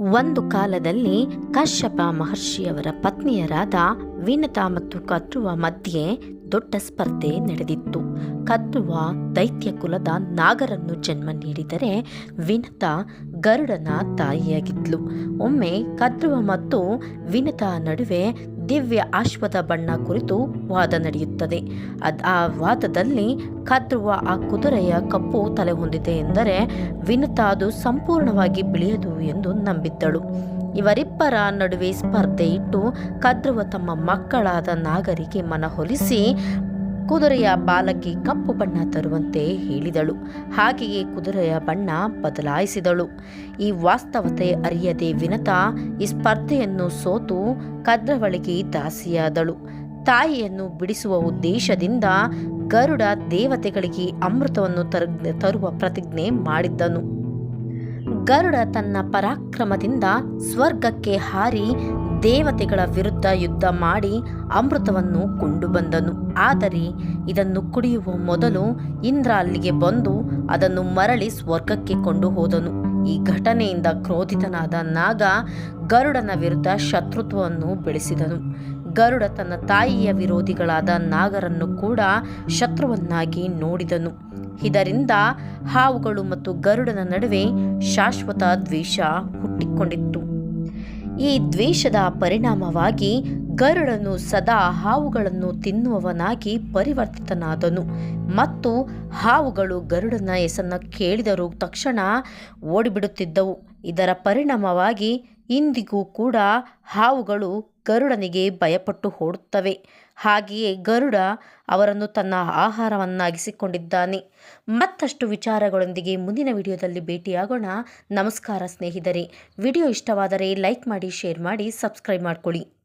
ಒಂದು ಕಾಲದಲ್ಲಿ ಕಶ್ಯಪ ಮಹರ್ಷಿಯವರ ಪತ್ನಿಯರಾದ ವಿನತಾ ಮತ್ತು ಕದ್ರುವ ಮಧ್ಯೆ ದೊಡ್ಡ ಸ್ಪರ್ಧೆ ನಡೆದಿತ್ತು. ಕದ್ರುವ ದೈತ್ಯ ಕುಲದ ನಾಗರನ್ನು ಜನ್ಮ ನೀಡಿದರೆ ವಿನತಾ ಗರುಡನ ತಾಯಿಯಾಗಿದ್ಲು. ಒಮ್ಮೆ ಕದ್ರುವ ಮತ್ತು ವಿನತಾ ನಡುವೆ ದಿವ್ಯ ಆಶ್ವದ ಬಣ್ಣ ಕುರಿತು ವಾದ ನಡೆಯುತ್ತದೆ. ಅದ್ ಆ ವಾದದಲ್ಲಿ ಕದ್ರುವ ಆ ಕುದುರೆಯ ಕಪ್ಪು ತಲೆ ಹೊಂದಿದೆ ಎಂದರೆ ವಿನುತಾ ಅದು ಸಂಪೂರ್ಣವಾಗಿ ಬಿಳಿಯದು ಎಂದು ನಂಬಿದ್ದಳು. ಇವರಿಬ್ಬರ ನಡುವೆ ಸ್ಪರ್ಧೆ ಇಟ್ಟು ಕದ್ರುವ ತಮ್ಮ ಮಕ್ಕಳಾದ ನಾಗರಿಗೆ ಮನವೊಲಿಸಿ ಕುದುರೆಯ ಬಾಲಕ್ಕೆ ಕಪ್ಪು ಬಣ್ಣ ತರುವಂತೆ ಹೇಳಿದಳು. ಹಾಗೆಯೇ ಕುದುರೆಯ ಬಣ್ಣ ಬದಲಾಯಿಸಿದಳು. ಈ ವಾಸ್ತವತೆ ಅರಿಯದೆ ವಿನತಾ ಈ ಸ್ಪರ್ಧೆಯನ್ನು ಸೋತು ಕದ್ರವಳಿಗೆ ದಾಸಿಯಾದಳು. ತಾಯಿಯನ್ನು ಬಿಡಿಸುವ ಉದ್ದೇಶದಿಂದ ಗರುಡ ದೇವತೆಗಳಿಗೆ ಅಮೃತವನ್ನು ತರ, ತರುವ ಪ್ರತಿಜ್ಞೆ ಮಾಡಿದ್ದನು. ಗರುಡ ತನ್ನ ಪರಾಕ್ರಮದಿಂದ ಸ್ವರ್ಗಕ್ಕೆ ಹಾರಿ ದೇವತೆಗಳ ವಿರುದ್ಧ ಯುದ್ಧ ಮಾಡಿ ಅಮೃತವನ್ನು ಕೊಂಡು ಬಂದನು ಆದರೆ ಇದನ್ನು ಕುಡಿಯುವ ಮೊದಲು ಇಂದ್ರ ಅಲ್ಲಿಗೆ ಬಂದು ಅದನ್ನು ಮರಳಿ ಸ್ವರ್ಗಕ್ಕೆ ಕೊಂಡು ಹೋದನು ಈ ಘಟನೆಯಿಂದ ಕ್ರೋಧಿತನಾದ ನಾಗ ಗರುಡನ ವಿರುದ್ಧ ಶತ್ರುತ್ವವನ್ನು ಬೆಳೆಸಿದನು. ಗರುಡ ತನ್ನ ತಾಯಿಯ ವಿರೋಧಿಗಳಾದ ನಾಗರನ್ನು ಕೂಡ ಶತ್ರುವನ್ನಾಗಿ ನೋಡಿದನು. ಇದರಿಂದ ಹಾವುಗಳು ಮತ್ತು ಗರುಡನ ನಡುವೆ ಶಾಶ್ವತ ದ್ವೇಷ ಹುಟ್ಟಿಕೊಂಡಿತ್ತು. ಈ ದ್ವೇಷದ ಪರಿಣಾಮವಾಗಿ ಗರುಡನು ಸದಾ ಹಾವುಗಳನ್ನು ತಿನ್ನುವವನಾಗಿ ಪರಿವರ್ತಿತನಾದನು. ಮತ್ತು ಹಾವುಗಳು ಗರುಡನ ಹೆಸರನ್ನು ಕೇಳಿದರೂ ತಕ್ಷಣ ಓಡಿಬಿಡುತ್ತಿದ್ದವು. ಇದರ ಪರಿಣಾಮವಾಗಿ ಇಂದಿಗೂ ಕೂಡ ಹಾವುಗಳು ಗರುಡನಿಗೆ ಭಯಪಟ್ಟು ಓಡುತ್ತವೆ. ಹಾಗೆಯೇ ಗರುಡ ಅವರನ್ನು ತನ್ನ ಆಹಾರವನ್ನಾಗಿಸಿಕೊಂಡಿದ್ದಾನೆ. ಮತ್ತಷ್ಟು ವಿಚಾರಗಳೊಂದಿಗೆ ಮುಂದಿನ ವಿಡಿಯೋದಲ್ಲಿ ಭೇಟಿಯಾಗೋಣ. ನಮಸ್ಕಾರ ಸ್ನೇಹಿತರೆ. ವಿಡಿಯೋ ಇಷ್ಟವಾದರೆ ಲೈಕ್ ಮಾಡಿ, ಶೇರ್ ಮಾಡಿ, ಸಬ್ಸ್ಕ್ರೈಬ್ ಮಾಡ್ಕೊಳ್ಳಿ.